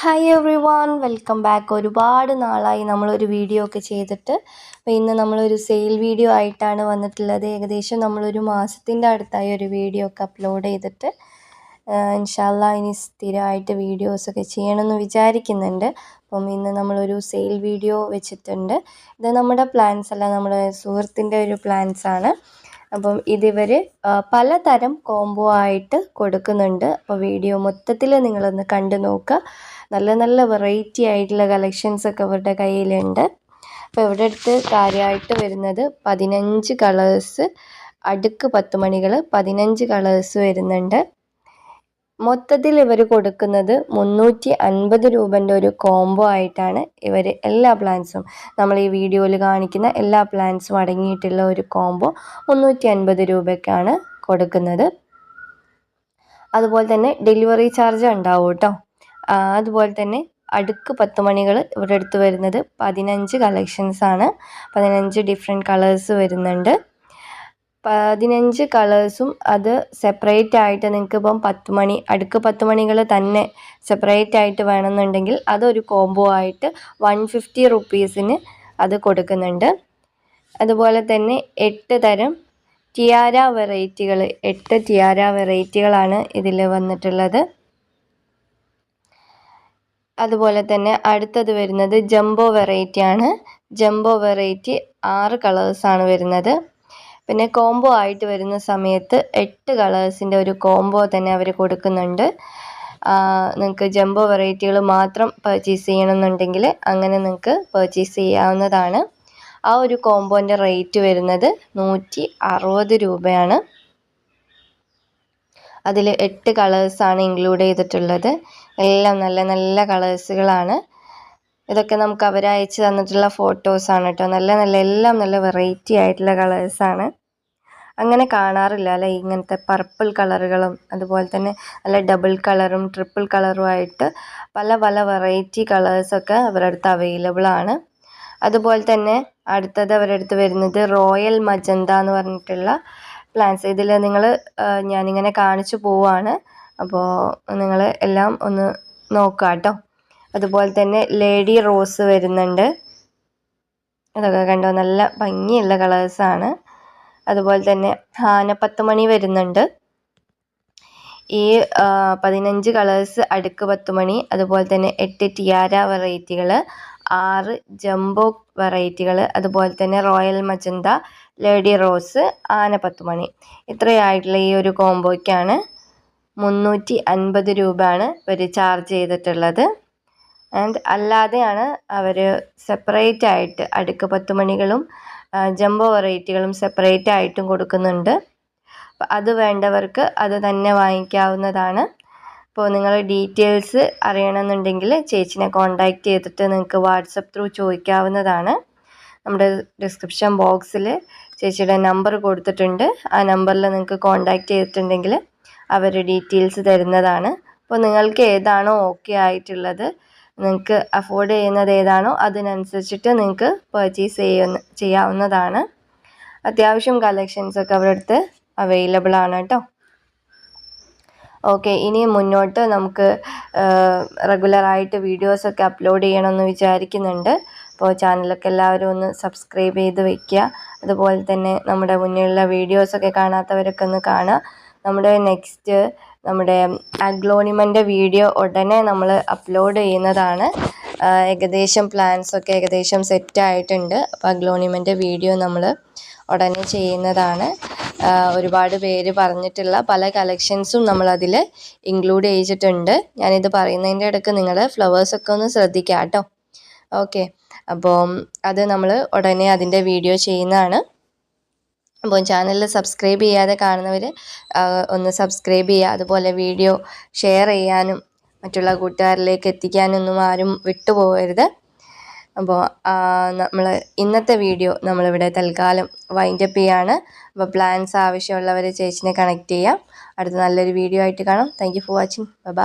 Hi everyone welcome back ഒരുപാട് നാളായി നമ്മളൊരു വീഡിയോ ഒക്കെ ചെയ്തിട്ട്. അപ്പോൾ ഇന്ന് നമ്മളൊരു സെയിൽ വീഡിയോ ആയിട്ടാണ് വന്നിട്ടുള്ളത്. ഏകദേശം നമ്മളൊരു മാസത്തിന്റെ അടുത്തായി ഒരു വീഡിയോ ഒക്കെ അപ്ലോഡ് ചെയ്തിട്ട്. ഇൻഷാല്ല ഇനി സ്ഥിരമായിട്ട് വീഡിയോസൊക്കെ ചെയ്യണമെന്ന് വിചാരിക്കുന്നുണ്ട്. അപ്പം ഇന്ന് നമ്മളൊരു സെയിൽ വീഡിയോ വെച്ചിട്ടുണ്ട്. ഇത് നമ്മുടെ പ്ലാൻസ് അല്ല നമ്മുടെ സുഹൃത്തിന്റെ ഒരു പ്ലാൻസ് ആണ്. അപ്പം ഇതിവർ പലതരം കോംബോ ആയിട്ട് കൊടുക്കുന്നുണ്ട്. അപ്പോൾ വീഡിയോ മൊത്തത്തിൽ നിങ്ങളൊന്ന് കണ്ടു നോക്കുക. നല്ല നല്ല വെറൈറ്റി ആയിട്ടുള്ള കളക്ഷൻസ് ഒക്കെ ഇവരുടെ കയ്യിലുണ്ട്. അപ്പോൾ ഇവിടെ അടുത്ത് കാര്യമായിട്ട് വരുന്നത് പതിനഞ്ച് കളേഴ്സ് അടുക്ക് പത്ത് മണികൾ പതിനഞ്ച് കളേഴ്സ് വരുന്നുണ്ട്. മൊത്തത്തിൽ ഇവർ കൊടുക്കുന്നത് മുന്നൂറ്റി അൻപത് രൂപന്റെ ഒരു കോംബോ ആയിട്ടാണ് ഇവർ എല്ലാ പ്ലാൻസും നമ്മൾ ഈ വീഡിയോയിൽ കാണിക്കുന്ന എല്ലാ പ്ലാൻസും അടങ്ങിയിട്ടുള്ള ഒരു കോംബോ മുന്നൂറ്റി അൻപത് രൂപയ്ക്കാണ് കൊടുക്കുന്നത്. അതുപോലെ തന്നെ ഡെലിവറി ചാർജ് ഉണ്ടാവും കേട്ടോ അതുപോലെ തന്നെ അടുക്ക് പത്ത് മണികൾ ഇവിടെ അടുത്ത് വരുന്നത് പതിനഞ്ച് കളക്ഷൻസാണ് പതിനഞ്ച് ഡിഫറെന്റ് കളേഴ്സ് വരുന്നുണ്ട്. പതിനഞ്ച് കളേഴ്സും അത് സെപ്പറേറ്റ് ആയിട്ട് നിങ്ങൾക്ക് ഇപ്പം പത്ത് മണി അടുക്ക് പത്ത് മണികൾ തന്നെ സെപ്പറേറ്റ് ആയിട്ട് വേണമെന്നുണ്ടെങ്കിൽ അതൊരു കോംബോ ആയിട്ട് വൺ ഫിഫ്റ്റി റുപ്പീസിന് അത് കൊടുക്കുന്നുണ്ട്. അതുപോലെ തന്നെ എട്ട് തരം ടിയാര വെറൈറ്റികൾ എട്ട് ടിയാര വെറൈറ്റികളാണ് ഇതിൽ വന്നിട്ടുള്ളത്. അതുപോലെ തന്നെ അടുത്തത് വരുന്നത് ജംബോ വെറൈറ്റിയാണ് ജംബോ വെറൈറ്റി ആറ് കളേഴ്സാണ് വരുന്നത്. പിന്നെ കോംബോ ആയിട്ട് വരുന്ന സമയത്ത് എട്ട് കളേഴ്സിന്റെ ഒരു കോംബോ തന്നെ അവർ കൊടുക്കുന്നുണ്ട്. നിങ്ങൾക്ക് ജംബോ വെറൈറ്റികൾ മാത്രം പർച്ചേസ് ചെയ്യണമെന്നുണ്ടെങ്കിൽ അങ്ങനെ നിങ്ങൾക്ക് പർച്ചേസ് ചെയ്യാവുന്നതാണ്. ആ ഒരു കോംബോന്റെ റേറ്റ് വരുന്നത് നൂറ്റി അറുപത് രൂപയാണ്. അതിൽ എട്ട് കളേഴ്സാണ് ഇൻക്ലൂഡ് ചെയ്തിട്ടുള്ളത്. എല്ലാം നല്ല നല്ല കളേഴ്സുകളാണ് ഇതൊക്കെ നമുക്ക് അവർ അയച്ചു തന്നിട്ടുള്ള ഫോട്ടോസാണ് കേട്ടോ നല്ല നല്ല എല്ലാം നല്ല വെറൈറ്റി ആയിട്ടുള്ള കളേഴ്സാണ് അങ്ങനെ കാണാറില്ല അല്ലേ? ഇങ്ങനത്തെ പർപ്പിൾ കളറുകളും അതുപോലെ തന്നെ നല്ല ഡബിൾ കളറും ട്രിപ്പിൾ കളറുമായിട്ട് പല പല വെറൈറ്റി കളേഴ്സൊക്കെ അവരുടെ അടുത്ത് അവൈലബിൾ ആണ്. അതുപോലെ തന്നെ അടുത്തത് അവരുടെ അടുത്ത് വരുന്നത് റോയൽ മജന്ത എന്ന് പറഞ്ഞിട്ടുള്ള പ്ലാൻസ് ഇതിൽ നിങ്ങൾ ഞാനിങ്ങനെ കാണിച്ചു പോവാണ്. അപ്പോൾ നിങ്ങൾ എല്ലാം ഒന്ന് നോക്കുക കേട്ടോ അതുപോലെ തന്നെ ലേഡി റോസ് വരുന്നുണ്ട്. അതൊക്കെ കണ്ടോ? നല്ല ഭംഗിയുള്ള കളേഴ്സാണ് അതുപോലെ തന്നെ ഹാനപ്പത്ത് മണി വരുന്നുണ്ട്. ഈ പതിനഞ്ച് കളേഴ്സ് അടുക്ക് പത്ത് മണി അതുപോലെ തന്നെ എട്ട് ടിയാര വെറൈറ്റികൾ ആറ് ജംബോ വെറൈറ്റികൾ അതുപോലെ തന്നെ റോയൽ മജന്ത ലേഡി റോസ് ആന പത്തുമണി. ഇത്രയായിട്ടുള്ള ഈ ഒരു കോംബോയ്ക്കാണ് മുന്നൂറ്റി അൻപത് രൂപയാണ് ഇവർ ചാർജ് ചെയ്തിട്ടുള്ളത്. ആൻഡ് അല്ലാതെയാണ് അവർ സെപ്പറേറ്റ് ആയിട്ട് അടുക്ക് പത്ത് മണികളും ജംബോ വെറൈറ്റികളും സെപ്പറേറ്റ് ആയിട്ടും കൊടുക്കുന്നുണ്ട്. അത് വേണ്ടവർക്ക് അത് തന്നെ വാങ്ങിക്കാവുന്നതാണ്. അപ്പോൾ നിങ്ങൾ ഡീറ്റെയിൽസ് അറിയണമെന്നുണ്ടെങ്കിൽ ചേച്ചിനെ കോൺടാക്റ്റ് ചെയ്തിട്ട് നിങ്ങൾക്ക് വാട്സപ്പ് ത്രൂ ചോദിക്കാവുന്നതാണ്. നമ്മുടെ ഡിസ്ക്രിപ്ഷൻ ബോക്സിൽ ചേച്ചിയുടെ നമ്പർ കൊടുത്തിട്ടുണ്ട്. ആ നമ്പറിൽ നിങ്ങൾക്ക് കോൺടാക്റ്റ് ചെയ്തിട്ടുണ്ടെങ്കിൽ അവർ ഡീറ്റെയിൽസ് തരുന്നതാണ്. അപ്പോൾ നിങ്ങൾക്ക് ഏതാണോ ഓക്കെ ആയിട്ടുള്ളത് നിങ്ങൾക്ക് അഫോർഡ് ചെയ്യുന്നത് ഏതാണോ അതിനനുസരിച്ചിട്ട് നിങ്ങൾക്ക് പർച്ചേസ് ചെയ്യുന്ന ചെയ്യാവുന്നതാണ്. അത്യാവശ്യം കളക്ഷൻസ് ഒക്കെ അവരുടെ അടുത്ത് അവൈലബിൾ ആണ് കേട്ടോ. ഓക്കെ ഇനി മുന്നോട്ട് നമുക്ക് റെഗുലറായിട്ട് വീഡിയോസൊക്കെ അപ്ലോഡ് ചെയ്യണമെന്ന് വിചാരിക്കുന്നുണ്ട്. അപ്പോൾ ചാനലൊക്കെ എല്ലാവരും ഒന്ന് സബ്സ്ക്രൈബ് ചെയ്ത് വയ്ക്കുക അതുപോലെ തന്നെ നമ്മുടെ മുന്നിലുള്ള വീഡിയോസൊക്കെ കാണാത്തവരൊക്കെ ഒന്ന് കാണുക. നമ്മുടെ നെക്സ്റ്റ് നമ്മുടെ അഗ്ലോണിമന്റെ വീഡിയോ ഉടനെ നമ്മൾ അപ്ലോഡ് ചെയ്യുന്നതാണ്. ഏകദേശം പ്ലാൻസൊക്കെ ഏകദേശം സെറ്റ് ആയിട്ടുണ്ട്. അപ്പോൾ അഗ്ലോണിമന്റെ വീഡിയോ നമ്മൾ ഉടനെ ചെയ്യുന്നതാണ്. ഒരുപാട് പേര് പറഞ്ഞിട്ടുള്ള പല കളക്ഷൻസും നമ്മളതിൽ ഇൻക്ലൂഡ് ചെയ്തിട്ടുണ്ട്. ഞാനിത് പറയുന്നതിന്റെ ഇടയ്ക്ക് നിങ്ങൾ ഫ്ലവേഴ്സൊക്കെ ഒന്ന് ശ്രദ്ധിക്കാം കേട്ടോ ഓക്കെ അപ്പോൾ അത് നമ്മൾ ഉടനെ അതിന്റെ വീഡിയോ ചെയ്യുന്നതാണ്. അപ്പോൾ ചാനലിൽ സബ്സ്ക്രൈബ് ചെയ്യാതെ കാണുന്നവർ ഒന്ന് സബ്സ്ക്രൈബ് ചെയ്യുക. അതുപോലെ വീഡിയോ ഷെയർ ചെയ്യാനും മറ്റുള്ള കൂട്ടുകാരിലേക്ക് എത്തിക്കാനൊന്നും ആരും വിട്ടുപോകരുത്. അപ്പോൾ നമ്മൾ ഇന്നത്തെ വീഡിയോ നമ്മളിവിടെ തൽക്കാലം വൈൻഡപ്പ് ചെയ്യാണ്. അപ്പോൾ പ്ലാൻസ് ആവശ്യമുള്ളവർ ചേച്ചിനെ കണക്ട് ചെയ്യാം. അടുത്ത നല്ലൊരു വീഡിയോ ആയിട്ട് കാണാം. Thank for watching bye